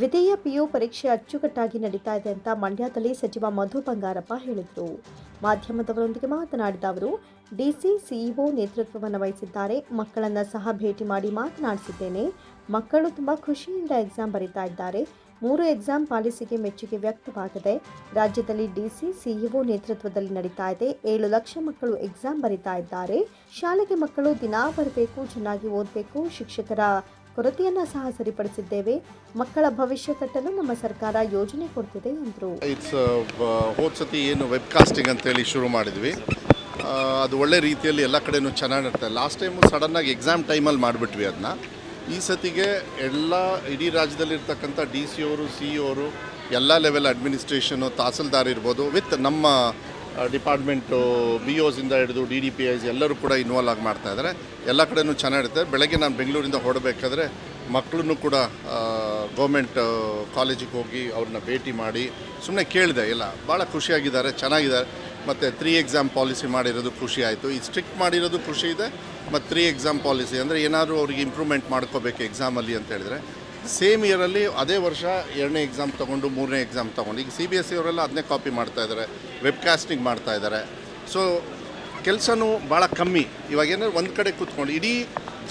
ದ್ವಿತೀಯ ಪಿಯು ಪರೀಕ್ಷೆ ಅಚ್ಚುಕಟ್ಟಾಗಿ ನಡೀತಾ ಇದೆ ಅಂತ ಮಂಡ್ಯದಲ್ಲಿ ಸಚಿವ ಮಧು ಬಂಗಾರಪ್ಪ ಹೇಳಿದರು. ಮಾಧ್ಯಮದವರೊಂದಿಗೆ ಮಾತನಾಡಿದ ಅವರು, ಡಿಸಿ ಸಿಇಒ ನೇತೃತ್ವವನ್ನು ವಹಿಸಿದ್ದಾರೆ. ಮಕ್ಕಳನ್ನು ಸಹ ಭೇಟಿ ಮಾಡಿ ಮಾತನಾಡಿಸಿದ್ದೇನೆ. ಮಕ್ಕಳು ತುಂಬ ಖುಷಿಯಿಂದ ಎಕ್ಸಾಮ್ ಬರೀತಾ ಇದ್ದಾರೆ. ಮೂರು ಎಕ್ಸಾಮ್ ಪಾಲಿಸಿಗೆ ಮೆಚ್ಚುಗೆ ವ್ಯಕ್ತವಾಗಿದೆ. ರಾಜ್ಯದಲ್ಲಿ ಡಿಸಿ ಸಿಇಒ ನೇತೃತ್ವದಲ್ಲಿ ನಡೀತಾ ಇದೆ. ಏಳು ಲಕ್ಷ ಮಕ್ಕಳು ಎಕ್ಸಾಮ್ ಬರೀತಾ ಇದ್ದಾರೆ. ಶಾಲೆಗೆ ಮಕ್ಕಳು ದಿನಾ ಬರಬೇಕು, ಚೆನ್ನಾಗಿ ಓದಬೇಕು. ಶಿಕ್ಷಕರ ಕೊರತೆಯನ್ನು ಸಹ ಸರಿಪಡಿಸಿದ್ದೇವೆ. ಮಕ್ಕಳ ಭವಿಷ್ಯ ಕಟ್ಟಲು ನಮ್ಮ ಸರ್ಕಾರ ಯೋಜನೆ ಕೊಡ್ತಿದೆ ಎಂದರು ಇಟ್ಸ್ ಹೋದ ಸತಿ ಏನು ವೆಬ್ ಕಾಸ್ಟಿಂಗ್ ಅಂತೇಳಿ ಶುರು ಮಾಡಿದ್ವಿ. ಅದು ಒಳ್ಳೆ ರೀತಿಯಲ್ಲಿ ಎಲ್ಲ ಕಡೆನೂ ಚೆನ್ನಾಗಿ ಲಾಸ್ಟ್ ಟೈಮು ಸಡನ್ನಾಗಿ ಎಕ್ಸಾಮ್ ಟೈಮಲ್ಲಿ ಮಾಡಿಬಿಟ್ವಿ ಅದನ್ನ ಈ ಸತಿಗೆ ಎಲ್ಲ ಇಡೀ ರಾಜ್ಯದಲ್ಲಿರ್ತಕ್ಕಂಥ ಡಿ ಸಿ ಅವರು ಸಿ ಇ ಅವರು ಎಲ್ಲ ಲೆವೆಲ್ ಅಡ್ಮಿನಿಸ್ಟ್ರೇಷನು ತಹಸೀಲ್ದಾರ್ ಇರ್ಬೋದು ವಿತ್ ನಮ್ಮ ಡಿಪಾರ್ಟ್ಮೆಂಟು ಬಿ ಇಂದ ಹಿಡಿದು ಡಿ ಡಿ ಪಿ ಐಸ್ ಎಲ್ಲರೂ ಕೂಡ ಇನ್ವಾಲ್ವ್ ಆಗಿ ಮಾಡ್ತಾ ಇದ್ದಾರೆ ಎಲ್ಲ ಕಡೆಯೂ ಚೆನ್ನಾಗಿರುತ್ತೆ. ಬೆಳಗ್ಗೆ ನಾನು ಬೆಂಗಳೂರಿಂದ ಹೊರಡಬೇಕಾದ್ರೆ ಮಕ್ಕಳನ್ನು ಕೂಡ ಗೌರ್ಮೆಂಟ್ ಕಾಲೇಜಿಗೆ ಹೋಗಿ ಅವ್ರನ್ನ ಭೇಟಿ ಮಾಡಿ ಸುಮ್ಮನೆ ಕೇಳಿದೆ. ಎಲ್ಲ ಭಾಳ ಖುಷಿಯಾಗಿದ್ದಾರೆ, ಚೆನ್ನಾಗಿದ್ದಾರೆ. ಮತ್ತು ತ್ರೀ ಎಕ್ಸಾಮ್ ಪಾಲಿಸಿ ಮಾಡಿರೋದು ಖುಷಿ ಆಯಿತು. ಈ ಸ್ಟ್ರಿಕ್ಟ್ ಮಾಡಿರೋದು ಖುಷಿ ಇದೆ. ಮತ್ತು ತ್ರೀ ಎಕ್ಸಾಮ್ ಪಾಲಿಸಿ ಅಂದರೆ ಏನಾದರೂ ಅವ್ರಿಗೆ ಇಂಪ್ರೂವ್ಮೆಂಟ್ ಮಾಡ್ಕೋಬೇಕು ಎಕ್ಸಾಮಲ್ಲಿ ಅಂತ ಹೇಳಿದ್ರೆ ಸೇಮ್ ಇಯರಲ್ಲಿ ಅದೇ ವರ್ಷ ಎರಡನೇ ಎಕ್ಸಾಮ್ ತೊಗೊಂಡು ಮೂರನೇ ಎಕ್ಸಾಮ್ ತೊಗೊಂಡು, ಈಗ ಸಿ ಬಿ ಎಸ್ ಸಿ ಅವರೆಲ್ಲ ಅದನ್ನೇ ಕಾಪಿ ಮಾಡ್ತಾ ಇದ್ದಾರೆ ವೆಬ್ಕಾಸ್ಟಿಂಗ್ ಮಾಡ್ತಾ ಇದ್ದಾರೆ. ಸೊ ಕೆಲಸನೂ ಭಾಳ ಕಮ್ಮಿ. ಇವಾಗ ಏನಾದ್ರು ಒಂದು ಕಡೆ ಕೂತ್ಕೊಂಡು, ಇಡೀ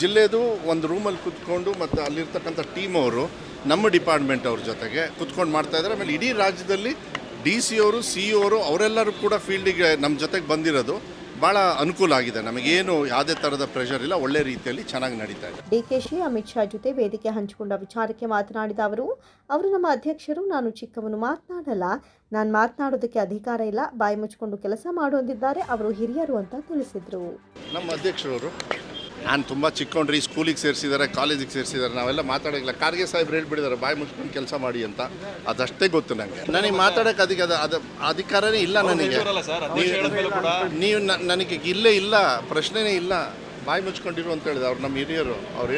ಜಿಲ್ಲೆದು ಒಂದು ರೂಮಲ್ಲಿ ಕೂತ್ಕೊಂಡು ಮತ್ತು ಅಲ್ಲಿರ್ತಕ್ಕಂಥ ಟೀಮ್ ಅವರು, ನಮ್ಮ ಡಿಪಾರ್ಟ್ಮೆಂಟ್ ಅವ್ರ ಜೊತೆಗೆ ಕೂತ್ಕೊಂಡು ಮಾಡ್ತಾ ಇದ್ದಾರೆ. ಆಮೇಲೆ ಇಡೀ ರಾಜ್ಯದಲ್ಲಿ ಡಿ ಸಿ ಅವರು ಸಿ ಇ ಅವರು, ಅವರೆಲ್ಲರೂ ಕೂಡ ಫೀಲ್ಡಿಗೆ ನಮ್ಮ ಜೊತೆಗೆ ಬಂದಿರೋದು. ಭಾಳ ಅನುಕೂಲ ಆಗಿದೆ. ನಮಗೇನು ಯಾವುದೇ ಥರದ ಪ್ರೆಷರ್ ಇಲ್ಲ. ಒಳ್ಳೆ ರೀತಿಯಲ್ಲಿ ಚೆನ್ನಾಗಿ ನಡೀತಾ ಇದೆ. ಡಿಕೆಶಿ ಅಮಿತ್ ಶಾ ಜೊತೆ ವೇದಿಕೆ ಹಂಚಿಕೊಂಡ ವಿಚಾರಕ್ಕೆ ಮಾತನಾಡಿದ ಅವರು ಅವರು ನಮ್ಮ ಅಧ್ಯಕ್ಷರು ನಾನು ಚಿಕ್ಕವನು ಮಾತನಾಡಲ್ಲ. ನಾನು ಮಾತನಾಡೋದಕ್ಕೆ ಅಧಿಕಾರ ಇಲ್ಲ. ಬಾಯಿ ಮುಚ್ಕೊಂಡು ಕೆಲಸ ಮಾಡು ಅಂದಿದ್ದಾರೆ. ಅವರು ಹಿರಿಯರು ಅಂತ ತಿಳಿಸಿದರು. ನಮ್ಮ ಅಧ್ಯಕ್ಷರವರು ನಾನು ತುಂಬ ಚಿಕ್ಕೊಂಡ್ರಿ ಸ್ಕೂಲಿಗೆ ಸೇರಿಸಿದ್ದಾರೆ ಕಾಲೇಜಿಗೆ ಸೇರಿಸಿದ್ದಾರೆ ನಾವೆಲ್ಲ ಮಾತಾಡೋಕ್ಕಿಲ್ಲ. ಕಾರ್ಗೆ ಸಾಹೇಬ್ರು ಹೇಳ್ಬಿಟ್ಟಿದ್ದಾರೆ ಬಾಯಿ ಮುಚ್ಕೊಂಡು ಕೆಲಸ ಮಾಡಿ ಅಂತ. ಅದಷ್ಟೇ ಗೊತ್ತು ನನಗೆ ನನಗೆ ಮಾತಾಡೋಕೆ ಅದಕ್ಕೆ ಅದು ಅದು ಅಧಿಕಾರನೇ ಇಲ್ಲ ನನಗೆ. ನೀವು- ನನಗೆ ಇಲ್ಲೇ ಇಲ್ಲ ಪ್ರಶ್ನೆನೇ ಇಲ್ಲ. ಬಾಯಿ ಮುಚ್ಕೊಂಡಿರು ಅಂತ ಹೇಳಿದೆ ಅವ್ರು ನಮ್ಮ ಹಿರಿಯರು. ಅವ್ರು